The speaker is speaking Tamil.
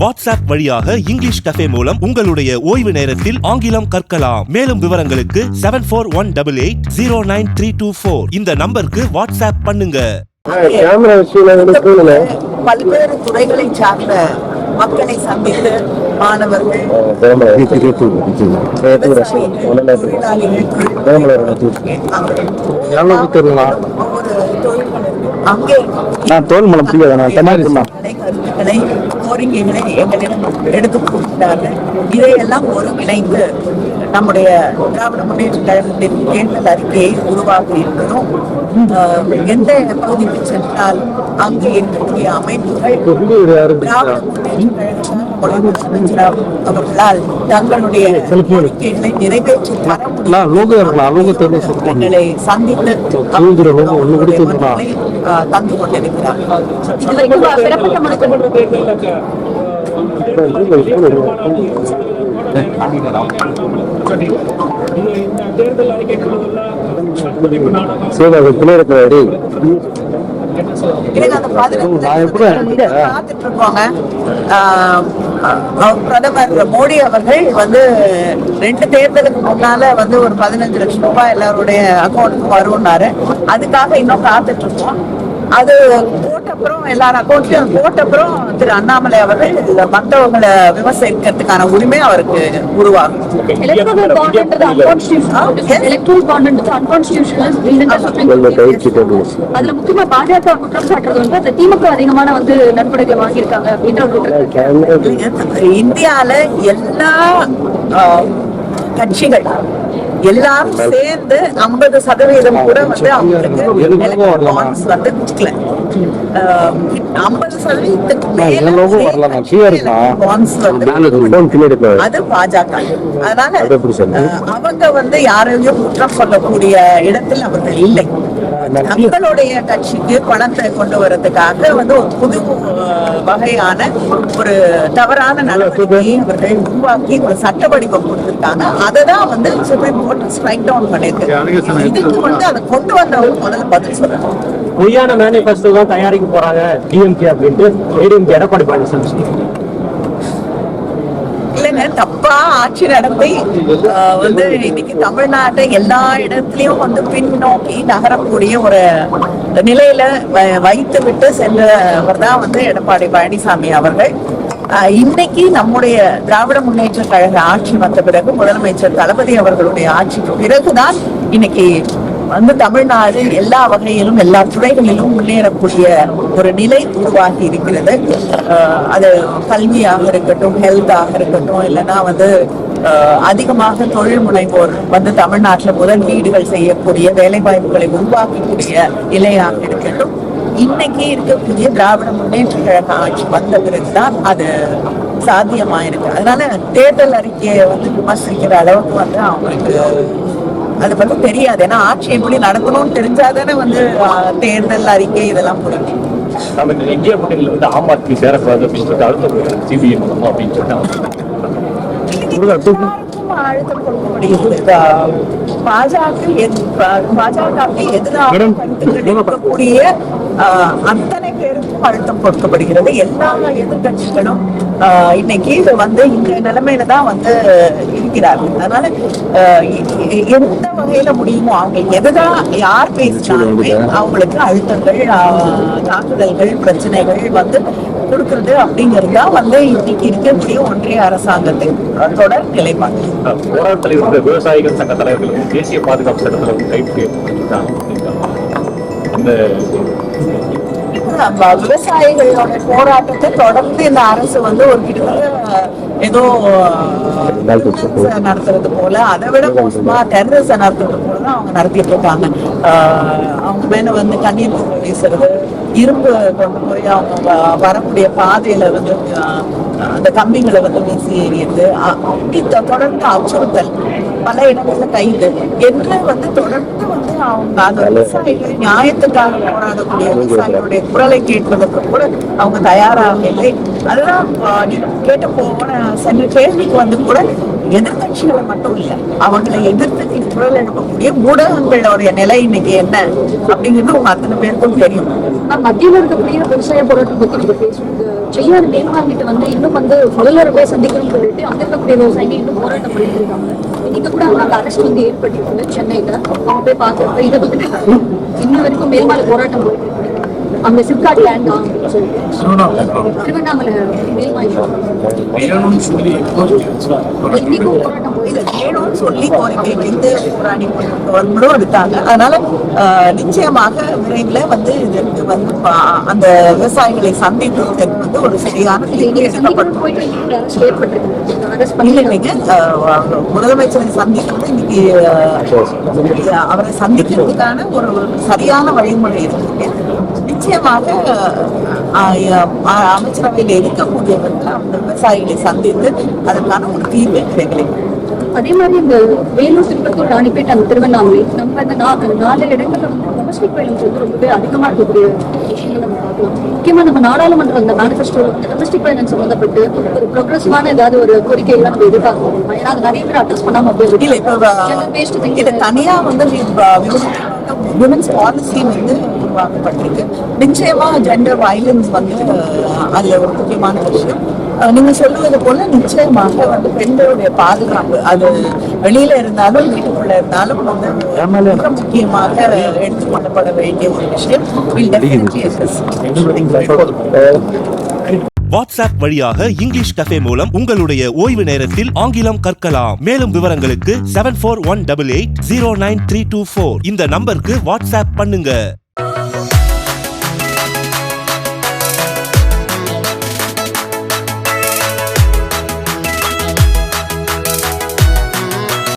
வாட்ஸ்அப் வழியாக இங்கிலீஷ் கஃபே மூலம் உங்களுடைய ஓய்வு நேரத்தில் ஆங்கிலம் கற்கலாம். மேலும் விவரங்களுக்கு seven four one double eight zero nine three two four இந்த நம்பருக்கு வாட்ஸ்அப் பண்ணுங்க. பல்வேறு துறைகளை சார்ந்த மக்களை சந்தித்து மாணவர்கள். அங்கே நான் தோல் மலம் பிடிக்காத நான் தமிழ் தான் கோரிக்கைகளை எங்களிடம் எடுத்து கொடுக்கிறார்கள் இதையெல்லாம் ஒருங்கிணைந்து நம்முடைய திராவிட முன்னேற்ற கழகத்தின் தேர்தல் அறிக்கையை உருவாக்கி இருக்கிறோம். எந்த பகுதிக்கு சென்றால் அங்கு இருக்கக்கூடிய அமைப்புகள் திராவிட முன்னேற்ற முதலமைச்சர் அவர்களால் தங்களுடைய கோரிக்கைகளை நிறைவேற்றி தர நான் லோகோ இருக்கலாம் லோகோ தெரிஞ்சு சொல்லுவாங்க எங்களை சந்தித்து தந்து மனுக்கள் சரி அது பிள்ளை பார்த்துட்டு பிரதமர் மோடி அவர்கள் வந்து ரெண்டு தேர்தலுக்கு முன்னால வந்து ஒரு பதினஞ்சு லட்சம் ரூபாய் எல்லாருடைய அக்கௌண்ட்டுக்கு வரும்னாரு அதுக்காக இன்னும் காத்துட்டு இருக்கோம் அது போட்ட அப்புறம் எல்லார் அக்கௌண்ட்லயும் போட்ட அப்புறம் திரு அண்ணாமலை அவர்கள் மற்றவங்களை விமர்சிக்கிறதுக்கான உரிமை அவருக்கு உருவாகும். அதுல முக்கியமா பாஜக குற்றம் சாட்டுறது வந்து அந்த திமுக அதிகமான வந்து நன்கொடைகளை வாங்கியிருக்காங்க அப்படின்ற. இந்தியால எல்லா கட்சிகள் எல்லாரும் சேர்ந்து ஐம்பது சதவீதம் கூட வந்து அவங்களுக்கு bonds வந்து கொடுக்கல. ஐம்பது சதவீதத்துக்கு மேல. அது பாஜக. அதனால அவங்க வந்து யாரையும் குற்றம் சொல்லக்கூடிய இடத்தில் அவர்கள் இல்லை. தங்களுடைய கட்சிக்கு பணத்தை கொண்டு வரதுக்காக வந்து ஒரு புது வகையான ஒரு தவறான நடவடிக்கையை அவர்கள் உருவாக்கி ஒரு சட்ட வடிவம் கொடுத்திருக்காங்க. அதை தான் வந்து சுப்ரீம் கோர்ட் ஸ்ட்ரைக் டவுன் பண்ணிருக்கு. இதுக்கு வந்து அதை கொண்டு வந்தவங்க முதல்ல பதில் சொல்லணும். பொய்யான மேனிஃபெஸ்டோ தான் தயாரிக்க போறாங்க டிஎம்கே அப்படின்ட்டு ஏடிஎம்கே எடப்பாடி பழனிசாமி ஆட்சி நடத்தி ஆஹ், வந்து இன்னைக்கு தமிழ்நாட்டை எல்லா இடத்துலயும் வந்து பின்னோக்கி நகரக்கூடிய ஒரு நிலையில வ- வைத்து விட்டு சென்றவர் தான் வந்து எடப்பாடி பழனிசாமி அவர்கள். ஆஹ், இன்னைக்கு நம்முடைய திராவிட முன்னேற்ற கழக ஆட்சி வந்த பிறகு முதலமைச்சர் தளபதி அவர்களுடைய ஆட்சிக்கு பிறகுதான் இன்னைக்கு வந்து தமிழ்நாடு எல்லா வகையிலும் எல்லா துறைகளிலும் முன்னேறக்கூடிய ஒரு நிலை உருவாகி இருக்கிறது. அஹ் அது கல்வியாக இருக்கட்டும் ஹெல்த்தாக இருக்கட்டும் இல்லைன்னா வந்து அதிகமாக தொழில் முனைவோர் வந்து தமிழ்நாட்டில் முதல் வீடுகள் செய்யக்கூடிய வேலை வாய்ப்புகளை உருவாக்கக்கூடிய நிலையாக இருக்கட்டும். இன்னைக்கு இருக்கக்கூடிய திராவிட முன்னேற்ற கழக ஆட்சி வந்த பிறகுதான் அது சாத்தியமாயிருக்கு. அதனால தேர்தல் அறிக்கையை வந்து விமர்சிக்கிற அளவுக்கு வந்து அவங்களுக்கு அது வந்து தெரியாது. ஏன்னா ஆட்சி எப்படி நடத்தணும்னு தெரிஞ்சாதானே வந்து தேர்தல் அறிக்கை இதெல்லாம் புரியும் இந்தியா கூட்டணியில வந்து ஆம் ஆத்மி சேரக்கூடாது அப்படின்னு சொல்லிட்டு அழுத்தம் சிபிஐ மூலமா அப்படின்னு சொல்லிட்டு அழுத்தம் கொடுக்கப்படுகிறது பாஜக பாஜகவுக்கு எதிராக இருக்கக்கூடிய அத்தனை பேருக்கும் அழுத்தம் கொடுக்கப்படுகிறது எல்லா எதிர்கட்சிகளும் இன்னைக்கு வந்து இந்த நிலைமையில தான் வந்து இருக்கிறார்கள். அதனால எந்த வகையில முடியுமோ அவங்க எதுதான் யார் பேசினாலுமே அவங்களுக்கு அழுத்தங்கள் ஆஹ், தாக்குதல்கள் பிரச்சனைகள் வந்து கொடுக்கறது அப்படிங்கிறது தான் வந்து இன்னைக்கு இருக்கக்கூடிய ஒன்றிய அரசாங்கத்தின் தொடர் நிலைப்பாடு. போராட்ட தலைவர் விவசாயிகள் சங்க தலைவர்கள் தேசிய பாதுகாப்பு சட்டத்தில் வந்து கைது இந்த நம்ம விவசாயிகளோட போராட்டத்தை தொடர்ந்து இந்த அரசு வந்து ஒரு கிட்டத்தட்ட ஏதோ நடத்துறது போல அதை விட மோசமா டெரரிசம் நடத்துறது போல தான் அவங்க நடத்திட்டு இருக்காங்க. அவங்க மேல வந்து கண்ணீர் வீசுறது இரும்பு கொண்டு போய் அவங்க வரக்கூடிய பாதையில வந்து அந்த கம்பிகளை வந்து வீசி எறியது அ- அப்படி தொ- தொடர்ந்து அச்சுறுத்தல். பல இடங்கள்ல கைது. என்று வந்து தொடர்ந்து வந்து அவங்க அந்த விவசாயிகள் நியாயத்துக்காக போராடக்கூடிய விவசாயிகளுடைய குரலை கேட்பதற்கு கூட அவங்க தயாராக இல்லை அதுதான் கேட்ட போன சென்ற கேள்விக்கு வந்து கூட எதிர்கட்சிகளை மட்டும் இல்ல அவங்களை எதிர்த்து குரல் எழுப்பக்கூடிய ஊடகங்களுடைய நிலை இன்னைக்கு என்ன அப்படிங்கிறது உங்க அத்தனை பேருக்கும் தெரியும். மத்தியில இருக்கக்கூடிய விவசாய போராட்டம் பத்தி நீங்க பேசுறது செய்யாறு மேம்பாங்கிட்ட வந்து இன்னும் வந்து முதல்வர் போய் சந்திக்கணும்னு சொல்லிட்டு அங்க இருக்கக்கூடிய விவசாயிகள் இன்னும் போராட்டம் பண்ணிட்டு இருக்காங்க. இன்னைக்கு கூட அவங்களுக்கு அரெஸ்ட் வந்து ஏற்பட்டிருக்கு சென்னையில அவங்க போய் பார்த்து இதை வந்து இன்னும் வரைக்கும் மேல்மாலை போராட்டம் போயிட்டு அங்க சிப்காட் லேண்ட் திருவண்ணாமலை வேணும்னு சொல்லி கோரிக்கை வைத்து போராடி கொண்டு எடுத்தாங்க. அதனால நிச்சயமாக விரைவில் வந்து இதற்கு வந்து அந்த விவசாயிகளை சந்திப்பதற்கு வந்து ஒரு சரியான இல்லைங்க. முதலமைச்சரை சந்திக்கிறது இன்னைக்கு அவரை சந்திக்கிறதுக்கான ஒரு சரியான வழிமுறை இருக்கு. நிச்சயமாக அமைச்சரவையில் இருக்கக்கூடியவர்கள் அந்த விவசாயிகளை சந்தித்து அதற்கான ஒரு தீர்வு கிடைக்கும் அதே மாதிரி இந்த வேலூர் திருப்பத்தூர் ராணிப்பேட் அந்த திருவண்ணாமலை நம்ம இந்த நாலு இடங்கள்ல வந்து டொமஸ்டிக் வயலன்ஸ் வந்து ரொம்பவே அதிகமா இருக்கக்கூடிய விஷயங்கள் நம்ம பார்க்கலாம். முக்கியமா நம்ம நாடாளுமன்றம் அந்த மேனிஃபெஸ்டோ டொமஸ்டிக் வயலன்ஸ் சம்பந்தப்பட்டு ஒரு ப்ரோக்ரஸிவான ஏதாவது ஒரு கோரிக்கைகளை நம்ம எதிர்பார்க்கணும் ஏன்னா அது நிறைய பேர் அட்ரஸ் பண்ணாம அப்படியே தனியா வந்து விமன்ஸ் பாலிசி வந்து உருவாக்கப்பட்டிருக்கு. நிச்சயமா ஜெண்டர் வயலன்ஸ் வந்து அதுல ஒரு முக்கியமான விஷயம். நீங்க சொல்லுவது போல நிச்சயமாக வந்து பெண்களுடைய பாதுகாப்பு அது வெளியில இருந்தாலும் வீட்டுக்குள்ள இருந்தாலும் வந்து மிக முக்கியமாக எடுத்துக்கொள்ளப்பட வேண்டிய ஒரு விஷயம். வாட்ஸ்அப் வழியாக இங்கிலீஷ் கஃபே மூலம் உங்களுடைய ஓய்வு நேரத்தில் ஆங்கிலம் கற்கலாம். மேலும் விவரங்களுக்கு seven four one double eight zero nine three two four இந்த நம்பருக்கு வாட்ஸ்அப் பண்ணுங்க.